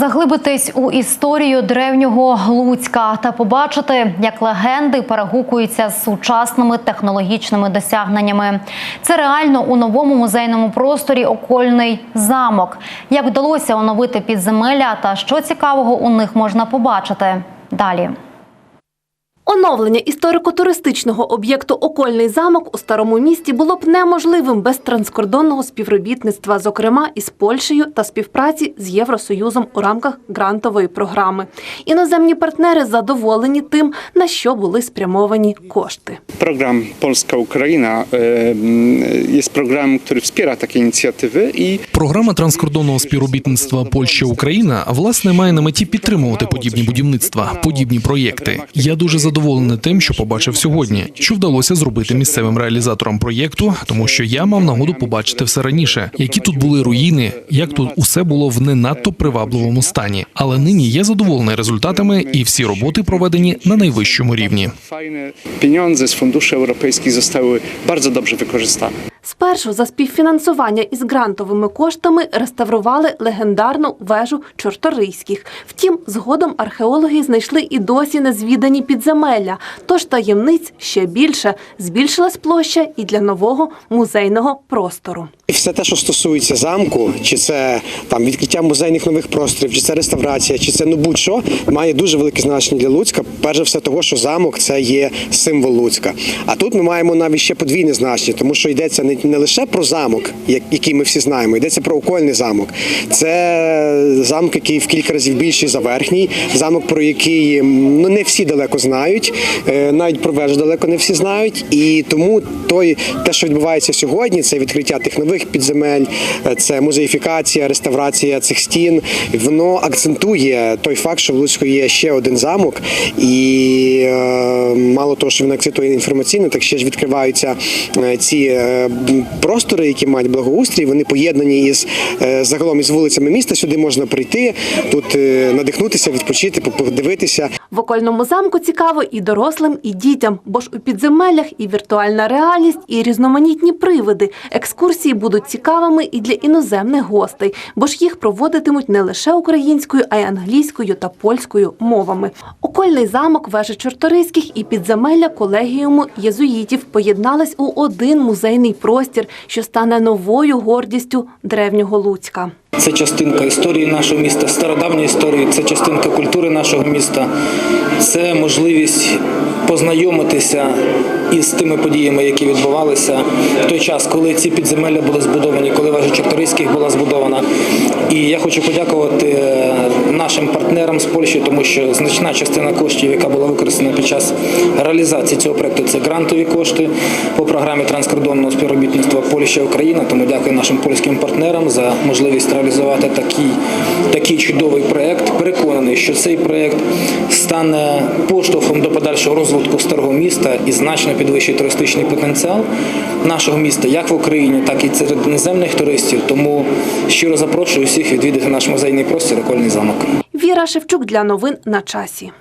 Заглибитись у історію древнього Луцька та побачити, як легенди перегукуються з сучасними технологічними досягненнями. Це реально у новому музейному просторі Окольний замок. Як вдалося оновити підземелля та що цікавого у них можна побачити далі. Оновлення історико-туристичного об'єкту Окольний замок у старому місті було б неможливим без транскордонного співробітництва, зокрема із Польщею та співпраці з Євросоюзом у рамках грантової програми. Іноземні партнери задоволені тим, на що були спрямовані кошти. Program Polska-Ukraina e, jest programem, który wspiera takie inicjatywy i Програма транскордонного співробітництва Польща Україна власне має на меті підтримувати подібні будівництва, подібні проєкти. Я дуже задоволений тим, що побачив сьогодні, що вдалося зробити місцевим реалізаторам проєкту, тому що я мав нагоду побачити все раніше, які тут були руїни, як тут усе було в не надто привабливому стані. Але нині я задоволений результатами, і всі роботи проведені на найвищому рівні. fajne з z європейських europejskich дуже добре wykorzystane. Спершу за співфінансування із грантовими коштами реставрували легендарну вежу Чорторийських. Втім, згодом археологи знайшли і досі незвідані підземелля. Тож таємниць ще більше збільшилась площа і для нового музейного простору. І все те, що стосується замку, чи це там відкриття музейних нових просторів, чи це реставрація, чи це ну будь-що, має дуже велике значення для Луцька. Перш за все, того, що замок це є символ Луцька. А тут ми маємо навіть ще подвійне значення, тому що йдеться не, лише про замок, який ми всі знаємо, йдеться про окольний замок. Це замок, який в кілька разів більший за верхній, замок, про який ну не всі далеко знають, е, навіть про вежу далеко не всі знають. І тому той, те, що відбувається сьогодні, це відкриття тих нових підземель, е, це музеїфікація, реставрація цих стін. Воно акцентує той факт, що в Луцьку є ще один замок, і е, мало того, що він акцентує інформаційно, так ще ж відкриваються ці простори, які мають благоустрій. Вони поєднані із е, загалом із вулицями міста. Сюди можна прийти, тут е, надихнутися, відпочити, подивитися. В окольному замку цікаво і дорослим, і дітям, бо ж у підземеллях і віртуальна реальність, і різноманітні привиди. Екскурсії будуть цікавими і для іноземних гостей, бо ж їх проводитимуть не лише українською, а й англійською та польською мовами. Окольний замок, вежа Чорторийських і підземелля колегіуму єзуїтів поєднались у один музейний простір, що стане новою гордістю древнього Луцька. Це частинка історії нашого міста, стародавньої історії, це частинка культури нашого міста, це можливість познайомитися із тими подіями, які відбувалися в той час, коли ці підземелля були збудовані, коли вежа Чорторийських була збудована. І я хочу подякувати е, партнерам з Польщі, тому що значна частина коштів, яка була використана під час реалізації цього проекту, це грантові кошти по програмі транскордонного співробітництва Польща Україна. Тому дякую нашим польським партнерам за можливість реалізувати такий, такий чудовий проект. Переконаний, що цей проект стане поштовхом до подальшого розвитку старого міста і значно підвищить туристичний потенціал нашого міста, як в Україні, так і серед іноземних туристів. Тому щиро запрошую всіх відвідати наш музейний простір Окольний замок. Віра Шевчук для новин на часі.